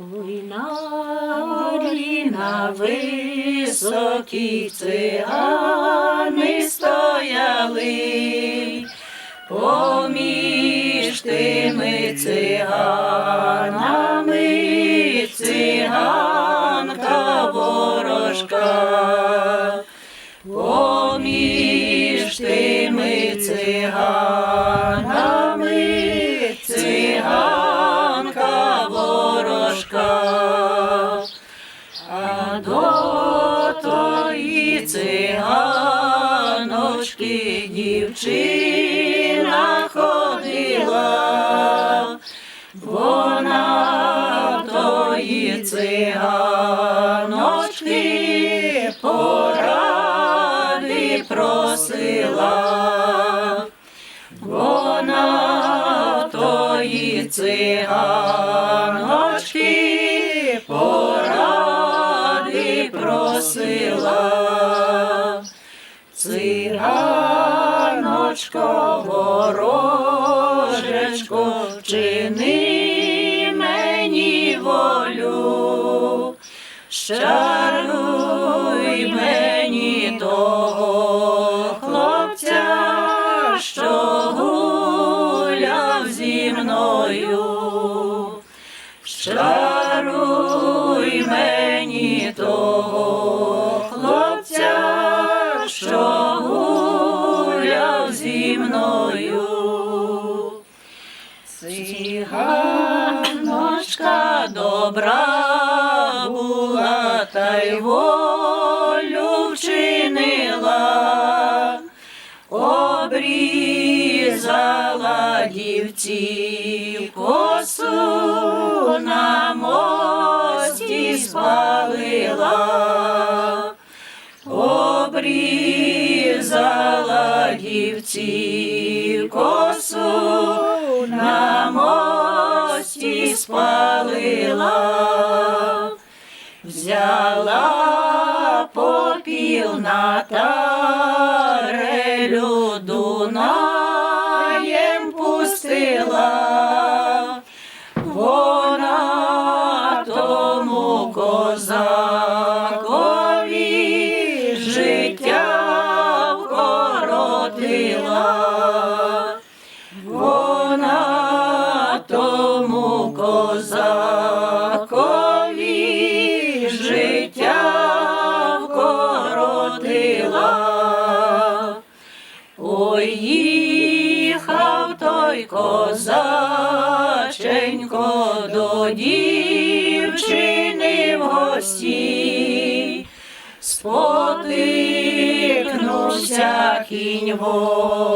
Ой, на горі на високій цигани стояли, поміж тими циганами циганка ворожка, поміж тими циганами циганочки дівчина ходила, вона тої циганочки поради просила. Вона тої циганочки просила. Циганочко, ворожечко, вчини мені волю, щаруй мені того хлопця, що гуляв зі мною. Щаруй мені того добра була, та й волю вчинила, обрізала дівці косу на мості спалила, обрізала дівці косу спалила, взяла попіл на тарелю козаченько до дівчини в гості, спотикнувся кінь ворони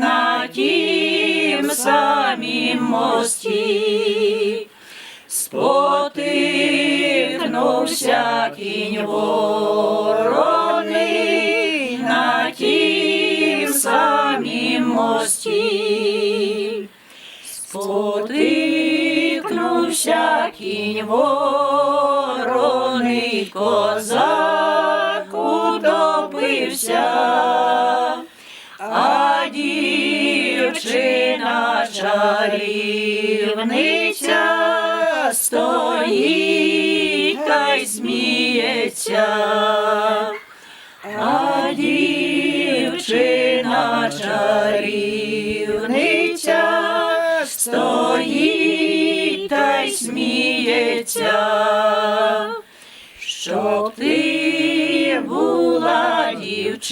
на тім самім мості. Спотикнувся кінь ворони мості. Спотикнувся кінь ворони, козак утопився, а дівчина чарівниця стоїть та й сміється. Стоїть та й сміється, щоб ти була дівчинонько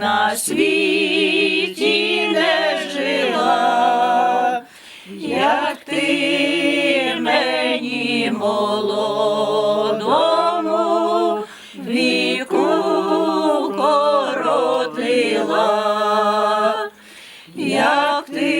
на світі не жила, як ти мені молодому віку коротила, як ти